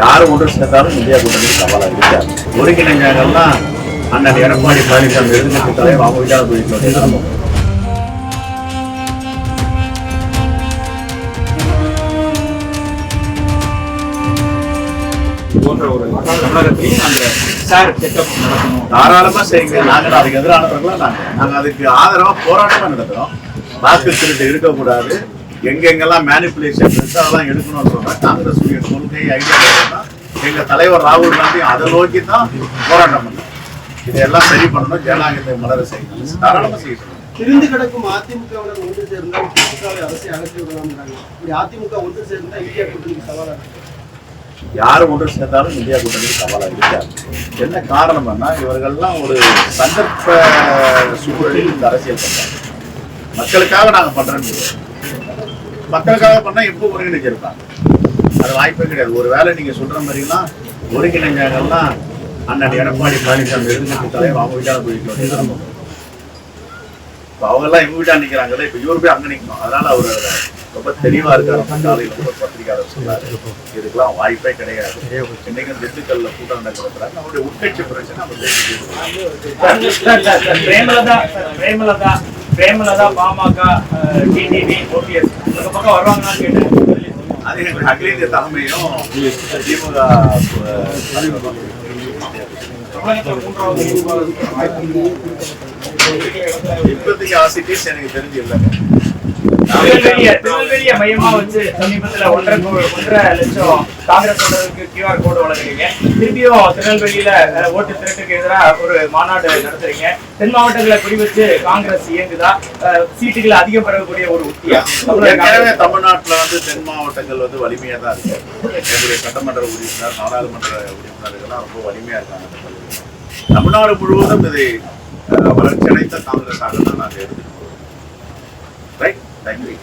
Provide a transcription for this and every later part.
யார் ஒன்று சேர்ந்தாலும் இந்தியா கூட்டணி சவாலாக இருக்காது ஒருங்கிணைஞ்சாங்கன்னா அண்ணன் எடப்பாடி பழனிசாமி எதிர்கட்சி தலைவர் அவங்க விஜயா போயிட்டு தாராளமா செய்யுங்க. நாங்கள் அதுக்கு எதிரானவர்களா நாங்க. நாங்க அதுக்கு ஆதரவா போராட்டமா நடத்துறோம். வாக்கு திருட்டு இருக்கக்கூடாது. எங்கெங்கெல்லாம் மேனிப்புலேஷன் அதெல்லாம் எடுக்கணும்னு சொல்றேன் காங்கிரஸ் கொள்கை ஐடியா எங்க தலைவர் ராகுல் காந்தி அதை நோக்கி தான் போராட்டம் பண்ணோம் இதையெல்லாம் சரி பண்ணணும் ஜனநாயகத்தை மலர செய்யணும். தாராளமா செய்யணும். திரிந்து கிடக்கும் அதிமுகவினர் ஒன்று சேர்ந்தால் திமுகவை அரசை அகற்றி விடலாம்ன்றாங்க. இப்படி அதிமுக ஒன்று சேர்ந்தா இந்தியா கூட்டணிக்கு சவாலா இருக்கு? யார் ஒன்று சேர்ந்தாலும் இந்தியா கூட்டணி சவாலாக இருக்காது. என்ன காரணம்னா இவர்கள்லாம் ஒரு சந்தர்ப்ப சூழலில் இந்த அரசியல் பண்றாங்க. மக்களுக்காக நாங்க பண்றோம்னு சொல்லுவோம். மக்களுக்காக பண்ணா எப்போ ஒருங்கிணைஞ்சிருப்பாங்க? அது வாய்ப்பே கிடையாது. ஒருவேளை நீங்க சொல்ற மாதிரிலாம் ஒருங்கிணைஞ்சாங்கன்னா அண்ணன் எடப்பாடி பழனிசாமி எதிர்கட்சி தலைவர் அவங்க வீட்டால போயிட்டு இப்போ அவங்க எல்லாம் எங்க வீட்டா நிக்கிறாங்கல்ல இப்ப இவரு போய் அங்க நிக்கணும். அதனால அவர் ரொம்ப தெளிவா இருக்காரு. காலையில் பத்திரிகையாளர் சொன்னாரு. இதுக்கெல்லாம் வாய்ப்பே கிடையாது. இன்னைக்கு திண்டுக்கல்ல கூட்டம் நடக்கிறாங்க. அவருடைய உட்கட்சி பிரச்சனை அவர் பிரேமலதா பிரேமலதா. பிரேமலதா பாமக டிடிவி ஓபிஎஸ் இந்த பக்கம் வருவாங்கன்னு கேட்டேன். அது அகில இந்திய தலைமையும் திமுக இப்போதைக்கு ஆசிட்டிஸ் எனக்கு தெரிஞ்சு இல்லைங்க திருநெல்வேலியை மையமா வச்சு சமீபத்துல ஒன்றரை லட்சம் காங்கிரஸ் தொண்டர்களுக்கு கியூஆர் கோடு வழங்குறீங்க திருப்பியும் திருநெல்வேலியில ஓட்டு திருட்டுக்கு எதிராக ஒரு மாநாடு நடத்துறீங்க. தென் மாவட்டங்களை குறி வச்சு காங்கிரஸ் இயங்குதா? சீட்டுகளை அதிகம் பெறக்கூடிய ஒரு உத்தியா? ஏற்கனவே தமிழ்நாட்டுல வந்து தென் மாவட்டங்கள் வந்து வலிமையா தான் இருக்கு. எங்களுடைய சட்டமன்ற உறுப்பினர் நாடாளுமன்ற உறுப்பினர்கள்லாம் ரொம்ப வலிமையா இருக்காங்க. தமிழ்நாடு முழுவதும் இதை அஹ், வளர்ச்சி அடைந்த காங்கிரஸாக தான் நாங்கள் எடுத்துட்டு போகிறோம் ரைட் தேங்க்யூ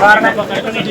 காரணம் இப்ப கட்டண